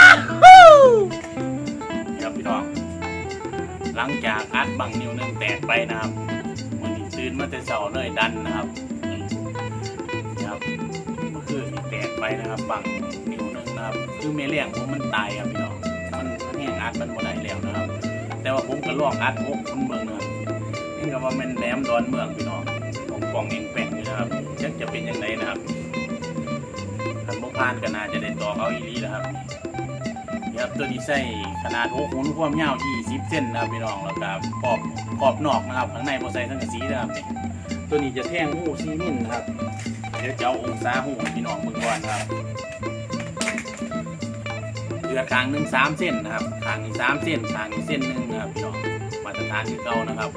ครับพี่น้อง หลังจากอัดบังนิ้วหนึงแตกไปนะครับวันนี้ตื่นมาแต่เช้าเลยดันนะครับนี่ครับเมื่อคืนแตกไปนะครับบังนิ้วหนึงนะครับ คือเมเลี่ยงผมมันตายครับพี่น้อง มันมันแห้งอัดมันบ่ได้แล้วนะครับ แต่ว่าผมก็ลอกอัดพกมันเมืองนะครับนี่ก็ว่าแมันแหลมดอนเมืองพี่น้องของกล่องเองแป้งอยู่นะครับจักจะเป็นยังไงนะครับคันโมพานก็น่าจะได้ตอกเอาอีลีนะครับ ครับตัวนี้ใส่ขนาด6หุ่นความยาว20เซนนะครับพี่น้องแล้วก็ขอบขอบนอกนะครับข้างในบ่ใส่ทั้งกะสีนะครับนี่ตัวนี้จะแท่งหูซีมินนะครับเดี๋ยวจะเอาองศาหูพี่น้องเบิ่งก่อนครับเดือดคางหนึ่งสามเส้นนะครับคางนี้สามเส้นคางนี้เส้นหนึ่งนะครับพี่น้องมาตรฐานที่เก่านะครับ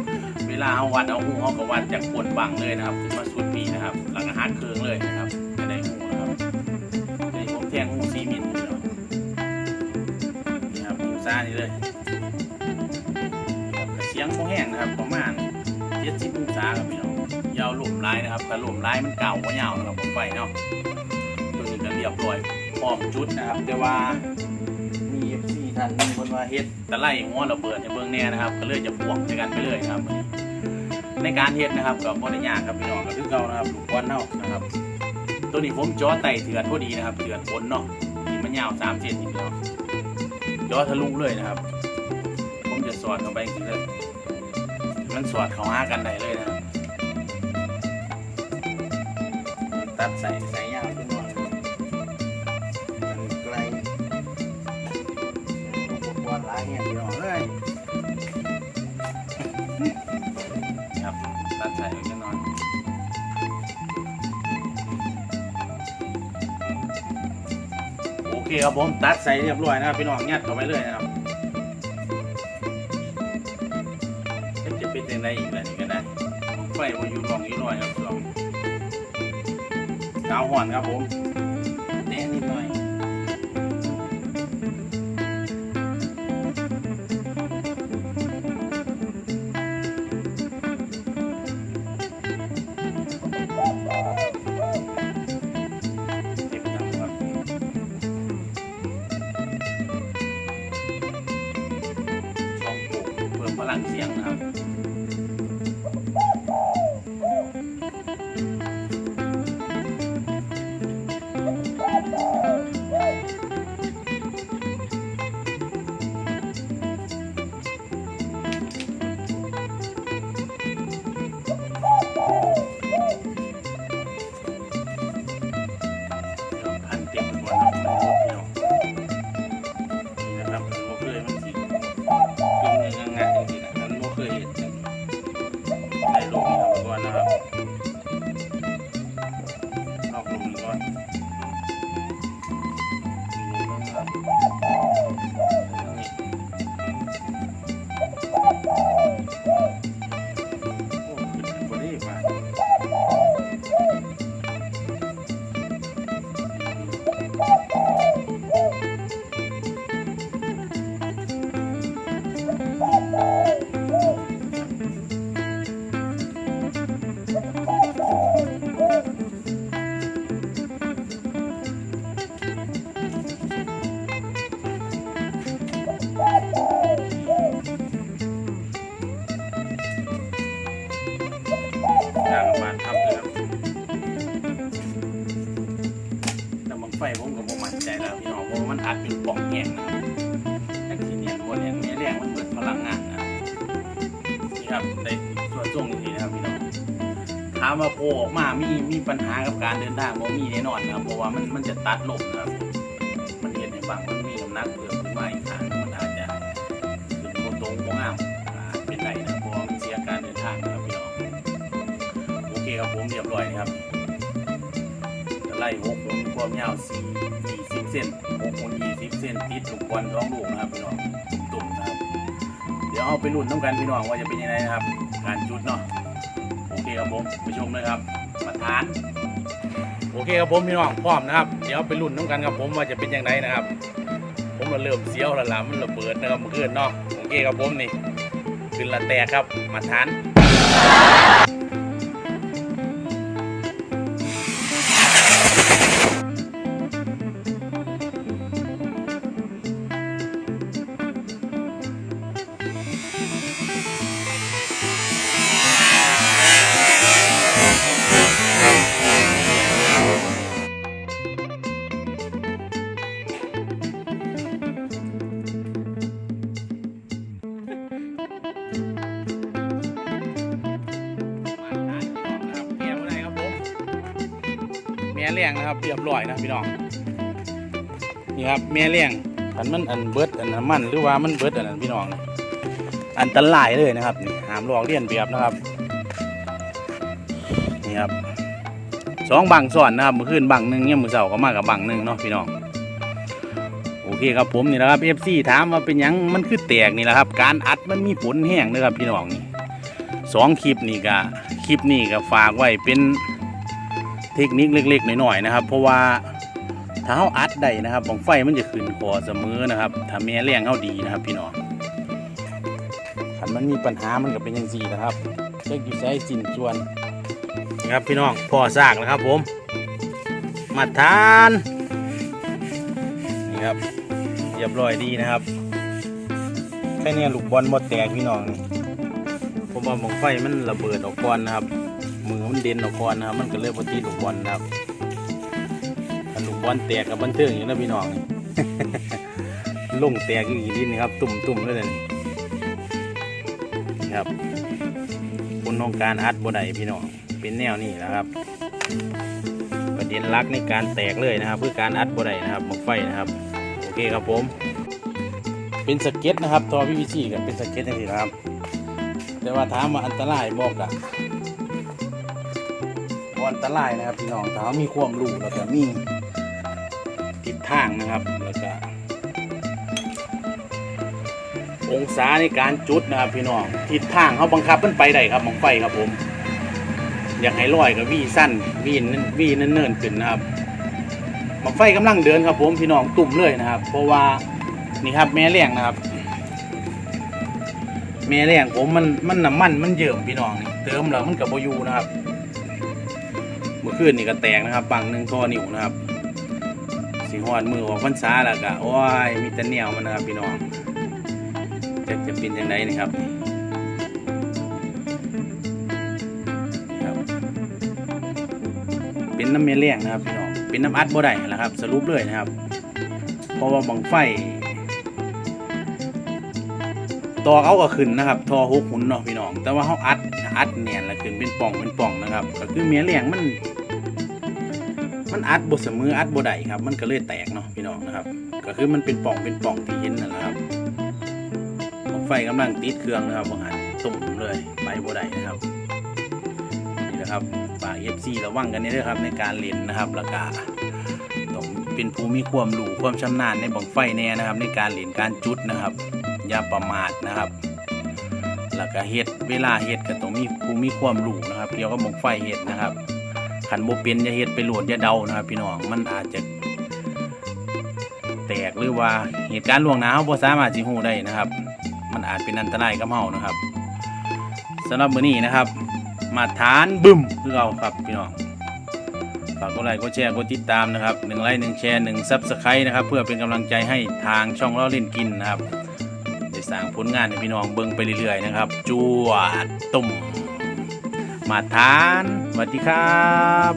เวลาเอาวัดเอาหูเอากระวัดจากบนบังเลยนะครับขึ้นมาสุดปีนะครับหลังอาหารเครื่องเลยนะครับจะได้หูนะครับนี่ผมแท่งหูซีมิน พี่น้องนี่ครับองศานี่เลยเสียงโมแห้งนะครับประมาณเจ็ดสิบองศาครับพี่น้องยาวหลุมลายนะครับแต่หลุมลายมันเก่าก็ยาวนะครับผมไปเนาะตัวนี้ก็เรียบร้อยพร้อมจุดนะครับ แต่ว่ามีเอฟซีท่านหนึงคนว่าเฮ็ดตะไลหัวระเบิดในเบื้องแน่นะครับ ก็เลยจะพ่วงด้วยกันไปเลยนะครับ ในการเฮ็ดนะครับกับบริยากครับพี่น้องก็คือเก่านะครับลูกบอลเน่านะครับ ตัวนี้ผมจ่อไต่เถื่อนพอดีนะครับเถื่อนบนเนาะที่มันยาวสามเซนนี่พี่น้ องย่อทะลุเลยนะครับ ผมจะสอดเข้าไปจริงเลย มันสอดเข้าหากันได้เลยนะครับ ตัดใส่ใส่ คครับผมตัดใส่เรียบร้อยนะครับพี่น้องยัดเข้าไปเลยนะครับจะเป็นยังไงอีกล่ะนี่ก็ได้ไฟมาอยู่ลองอยู่หน่อยครับลองกาวห่อนครับผมแน่นิดหน่อย ฟผมก็บ่มั่นใจแล้วพี่น้องเพราะว่ามันอัดเป็นป่องแห้งนะครับแท็กซี่เนี่ยวนเนี่ยเนี่ยแรงมันเบิดพลังงานนะครับนี่ครับในส่วนช่วงนี้นะครับพี่น้องถามว่าโผล่ออกมามีมีปัญหากับการเดินทางบ่มีแน่นอนนะครับเพราะว่ามันมันจะตัดลมนะครับ มันเห็นในบางมันมีน้ำหนักเพิ่มขึ้นมาอีกครั้งมันอาจจะขึ้นโบตรงโบงามอาจเป็นไรนะเพราะว่ามันเสียการเดินทางนะครับพี่น้องโอเคครับผมเรียบร้อยนะครับจะไล่หก ความยาวสี่ยี่สิบเซนหกหุ่นยี่สิบเซนติดลูกบอลท้องลูกนะครับพี่น้องตุ่มนะครับ เดี๋ยวเอาไปลุ้นน้ำกันพี่น้องว่าจะเป็นยังไงนะครับ การจุดเนาะโอเคครับผมไปชมเลยครับมาทาน โอเคครับผมพี่น้องพร้อมนะครับ เดี๋ยวไปลุ้นน้ำกันครับผมว่าจะเป็นยังไงนะครับ ผมมาเริ่มเสียวแล้วล่ะมันระเบิดนะครับเมื่อคืนเนาะโอเคครับผมนี่ขึ้นละแตกครับมาทาน ม่เลี้ยงนะครับเรียบร้อยนะพี่น้องนี่ครับแม่เลี้ยงอันมันอันเบิดอันมันหรือว่ามันเบิดอันนั้นพี่น้องอันตรายเลยนะครับหามลอกเลียนแบบนะครับนี่ครับสองบังสอนนะครับเมื่อคืนบังหนึ่งเนี่ยมือเสาก็มากับบังหนึ่งเนาะพี่น้องโอเคครับผมนี่แหละครับ FC ถามว่าเป็นยังมันคือแตกนี่แหละครับ การอัดมันมีผลแห้งนะครับพี่น้องนี่สองคลิปนี่ก็คลิปนี่ก็ฝากไว้เป็น เทคนิคเล็กๆหน่อยๆนะครับ เพราะว่าถ้าเขาอัดได้นะครับบังไฟมันจะขึ้นคอเสมอนะครับ ถ้าแม่เลี้ยงเขาดีนะครับ พี่น้องขันมันมีปัญหามันก็เป็นอย่างสี่นะครับเช็คอยู่ใช้สินชวนนี่ครับพี่น้องพ่อซากแล้วครับ ผม มาทานนี่ครับเรียบร้อยดีนะครับแค่เนี้ลูกบอลหมดแตกพี่น้องนี่ผมว่าบังไฟมันระเบิดออกก่อนนะครับ มือมันเด่นออกก่อนนะครับมันก็เลยพอตีลูกบอลนะครับถ้าลูกบอลแตกกับบันเทิงอยู่นะพี่น้องลงแตกอยู่อีกนิดนี่ครับ ตุ่มตุ่มๆเลยนี่ครับคุณต้องการอัดบ่ได้พี่น้องเป็นแนวนี้นะครับ ประเด็นหลักในการแตกเลยนะครับ เพื่อการอัดบ่ได้นะครับหมกไฟนะครับ โอเคครับผมเป็นสเก็ตนะครับตัวพีวีซีกับเป็นสเก็ตอย่างนี้นะครับ แต่ว่าถามว่าอันตรายบอกอะ อันตรายนะครับพี่น้องถ้าเขามีความรู้แล้วก็มีทิศทางนะครับแล้วก็องศาในการจุดนะครับพี่น้องทิศทางเขาบังคับมันไปได้ครับมองไฟครับผม อยากให้ลอยกับวีสั้นวีนวีเนิ่นๆขึ้นนะครับมองไฟกำลังเดินครับผมพี่น้องตุ่มเลยนะครับ เพราะว่านี่ครับแม่เลี้ยงนะครับแม่เลี้ยงผมมันมันน้ำมันมันเยิ่มพี่น้องเติมแล้วมันกับโบยูนะครับ เมื่อคืนนี่ก็แตกนะครับบังหนึ่งท่อนิ้วนะครับสีหอดมือของพันษาแล้วก็โอ้ยมีแต่เหนียวมันนะครับพี่น้องจะจะเป็นยังไงนี่ครับครับ เป็นน้ำเมลเลี่ยงนะครับพี่น้องเป็นน้ำอัดบ่ได้นะครับ สรุปเลยนะครับ เพราะว่าบังไฟต่อเขาก็ขึ้นนะครับ ทอหกหุ่นเนาะพี่น้อง แต่ว่าเขาอัด อัดเนียนแล้วขึ้นเป็นป่องเป็นป่องนะครับ ก็คือเมียเลี้ยงมัน มันอัดบดเสมออัดบดได้ครับ มันก็เลยแตกเนาะพี่น้องนะครับ ก็คือมันเป็นป่องเป็นป่องที่เห็นนั่นแหละครับของไฟกำลังติดเครื่องนะครับบางอันตุ่มเลยไปบดได้นะครับนี่นะครับฝากเอฟซีระวังกันนี่ด้วยครับในการเล่นนะครับแล้วก็ต้องเป็นผู้มีความรู้ความชำนาญในบังไฟแน่นะครับ ในการเล่นการจุดนะครับอย่าประมาทนะครับ แล้วก็เฮ็ดเวลาเฮ็ดก็ต้องมีผู้มีความรู้นะครับเกี่ยวกับบังไฟเฮ็ดนะครับขันโบเป็นอย่าเฮ็ดไปโหลดอย่าเดานะครับ พี่น้องมันอาจจะ แตกหรือว่าเหตุการณ์ล่วงหน้าเราบ่สามารถสิฮู้ได้นะครับ มันอาจเป็นอันตรายกับเฮานะครับสำหรับมื้อนี้นะครับ มาทานบึ้มคือเราครับพี่น้องฝากกดไลค์กดแชร์กดติดตามนะครับหนึ่งไลค์หนึ่งแชร์หนึ่งซับสไครต์นะครับ เพื่อเป็นกำลังใจให้ทางช่องเราเล่นกินนะครับ ร้างผลงานให้พี่น้องเบิ่งไปเรื่อยๆนะครับ จวดตุ่มมาทานสวัสดีครับ